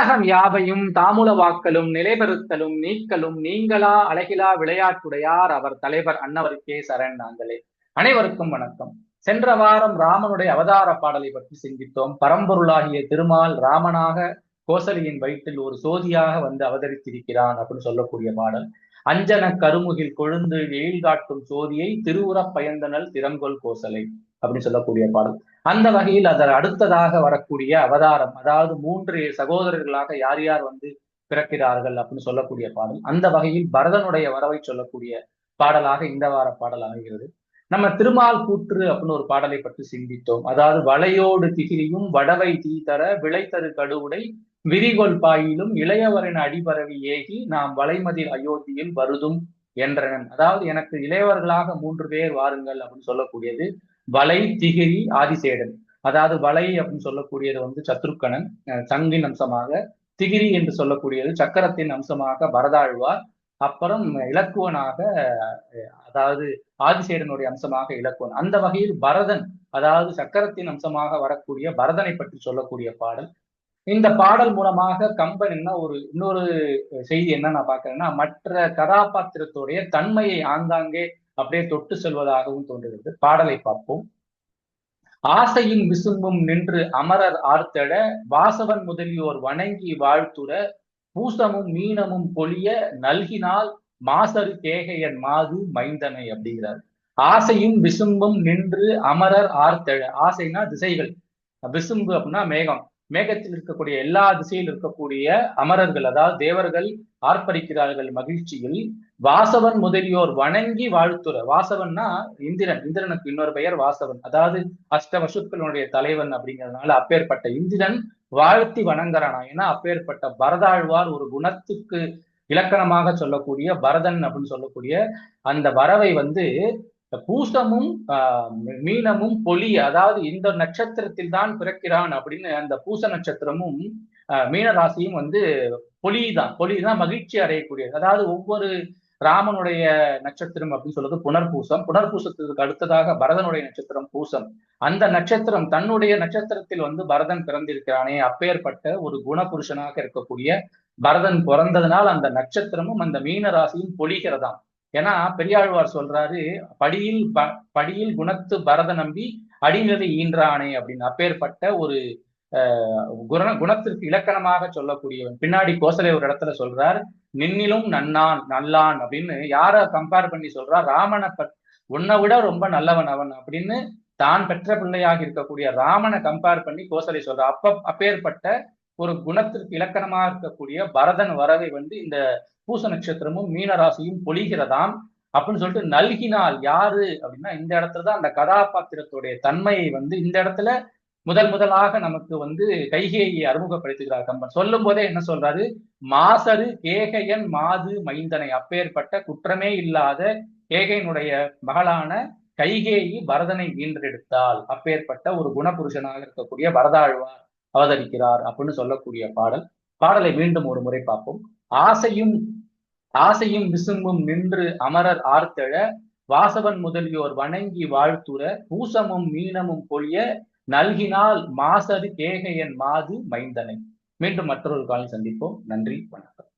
உலகம் யாவையும் தாமுல வாக்கலும் நிலைபெறுத்தலும் நீக்கலும் நீங்களா அழகிலா விளையாட்டுடையார் அவர் தலைவர் அன்னவருக்கே சரண் நாங்களே. அனைவருக்கும் வணக்கம். சென்ற வாரம் ராமனுடைய அவதார பாடலை பற்றி சிந்தித்தோம். பரம்பொருளாகிய திருமால் ராமனாக கோசலியின் வயிற்றில் ஒரு சோதியாக வந்து அவதரித்திருக்கிறான் அப்படின்னு சொல்லக்கூடிய பாடல். அஞ்சன கருமுகில் கொழுந்து எயில் காட்டும் சோதியை திருவுறப் பயந்தனல் திறங்கொல் கோசலை. அப்படின்னு சொல்லக்கூடிய பாடல். அந்த வகையில் அதன் அடுத்ததாக வரக்கூடிய அவதாரம் அதாவது மூன்று சகோதரர்களாக யார் யார் வந்து பிறக்கிறார்கள் அப்படின்னு சொல்லக்கூடிய பாடல். அந்த வகையில் பரதனுடைய வரவை சொல்லக்கூடிய பாடலாக இந்த வார பாடல் அமைகிறது. நம்ம திருமால் கூற்று அப்படின்னு ஒரு பாடலை பற்றி சிந்தித்தோம். அதாவது வளையோடு திகிரியும் வடவை தீ தர விளைத்தரு கடுவுடை விரிகொள் பாயிலும் இளையவரின் அடிபரவி ஏகி நாம் வளைமதில் அயோத்தியில் வருதும் என்றனன். அதாவது எனக்கு இளையவர்களாக மூன்று பேர் வாருங்கள் அப்படின்னு சொல்லக்கூடியது. வலை திகிரி ஆதிசேடன். அதாவது வலை அப்படின்னு சொல்லக்கூடியது வந்து சத்ருக்கணன் சங்கின் அம்சமாக திகிரி என்று சொல்லக்கூடியது சக்கரத்தின் அம்சமாக பரதாழ்வார். அப்புறம் இலக்குவனாக அதாவது ஆதிசேடனுடைய அம்சமாக இலக்குவன். அந்த வகையில் பரதன் அதாவது சக்கரத்தின் அம்சமாக வரக்கூடிய பரதனை பற்றி சொல்லக்கூடிய பாடல் இந்த பாடல் மூலமாக கம்பன் என்ன ஒரு இன்னொரு செய்தி என்ன நான் பாக்குறேன்னா மற்ற கதாபாத்திரத்துடைய தன்மையை ஆங்காங்கே அப்படியே தொட்டு செல்வதாகவும் தோன்றுகிறது. பாடலை பார்ப்போம். ஆசையின் விசும்பும் நின்று அமரர் ஆர்த்தட வாசவன் முதலியோர் வணங்கி வாழ்த்துற பூசமும் மீனமும் பொழிய நல்கினால் மாசரு கேகையன் மாது மைந்தனை அப்படிங்கிறார். ஆசையும் விசும்பும் நின்று அமரர் ஆர்த்தழ ஆசைனா திசைகள். விசும்பு அப்படின்னா மேகம். மேகத்தில் இருக்கக்கூடிய எல்லா திசையில் இருக்கக்கூடிய அமரர்கள் அதாவது தேவர்கள் ஆர்ப்பரிக்கிறார்கள் மகிழ்ச்சியில் வாசவன் முதலியோர் வணங்கி வாழ்த்துற. வாசவன்னா இந்திரன். இந்திரனுக்கு இன்னொரு பெயர் வாசவன். அதாவது அஷ்டவசுக்களுடைய தலைவன் அப்படிங்கிறதுனால அப்பேற்பட்ட இந்திரன் வாழ்த்தி வணங்குறானா. ஏன்னா அப்பேற்பட்ட பரதாழ்வார் ஒரு குணத்துக்கு இலக்கணமாக சொல்லக்கூடிய பரதன் அப்படின்னு சொல்லக்கூடிய அந்த வரவை வந்து பூசமும் மீனமும் பொலி அதாவது இந்த நட்சத்திரத்தில் தான் பிறக்கிறான் அப்படின்னு அந்த பூச நட்சத்திரமும் மீன ராசியும் வந்து பொலி தான் பொலி தான் மகிழ்ச்சி அடையக்கூடியது. அதாவது ஒவ்வொரு ராமனுடைய நட்சத்திரம் அப்படின்னு சொல்றது புனர்பூசம். புனர்பூசத்துக்கு அடுத்ததாக பரதனுடைய நட்சத்திரம் பூசம். அந்த நட்சத்திரம் தன்னுடைய நட்சத்திரத்தில் வந்து பரதன் பிறந்திருக்கிறானே அப்பேற்பட்ட ஒரு குணபுருஷனாக இருக்கக்கூடிய பரதன் பிறந்ததுனால் அந்த நட்சத்திரமும் அந்த மீன ராசியும் பொழிகிறதாம் ஏன்னா பெரியாழ்வார் சொல்றாரு படியில் படியில் குணத்து பரத நம்பி அடிநிலை ஈன்றானே அப்படின்னு. அப்பேற்பட்ட ஒரு குண குணத்திற்கு இலக்கணமாக சொல்லக்கூடியவன். பின்னாடி கோசலை ஒரு இடத்துல சொல்றார் நின்னிலும் நன்னான் நல்லான் அப்படின்னு. யார கம்பேர் பண்ணி சொல்றா? ராமனை உன்னை விட ரொம்ப நல்லவன் அவன் அப்படின்னு தான் பெற்ற பிள்ளையாக இருக்கக்கூடிய ராமனை கம்பேர் பண்ணி கோசலை சொல்ற. அப்ப அப்பேற்பட்ட ஒரு குணத்திற்கு இலக்கணமாக இருக்கக்கூடிய பரதன் வரவை வந்து இந்த பூச நட்சத்திரமும் மீனராசியும் பொழிகிறதாம் அப்படின்னு சொல்லிட்டு நல்கினால் யாரு அப்படின்னா இந்த இடத்துல தான் அந்த கதாபாத்திரத்துடைய தன்மையை வந்து இந்த இடத்துல முதல் முதலாக நமக்கு வந்து கைகேயை அறிமுகப்படுத்துகிறார் கம்பன். சொல்லும் போதே என்ன சொல்றாரு? மாசரு கேகையன் மாது மைந்தனை. அப்பேற்பட்ட குற்றமே இல்லாத கேகையனுடைய மகளான கைகேயி பரதனை வீன்றெடுத்தால் அப்பேற்பட்ட ஒரு குணபுருஷனாக இருக்கக்கூடிய பரதாழ்வார். அவதரிக்கிறார் அப்படின்னு சொல்லக்கூடிய பாடல். பாடலை மீண்டும் ஒரு முறை பார்ப்போம். ஆசையும் ஆசையும் விசும்பும் நின்று அமரர் ஆர்த்தழ வாசவன் முதலியோர் வணங்கி வாழ்த்துற பூசமும் மீனமும் பொழிய நல்கினால் மாசது கேகையன் மாது மைந்தனை. மீண்டும் மற்றொரு காலம் சந்திப்போம். நன்றி வணக்கம்.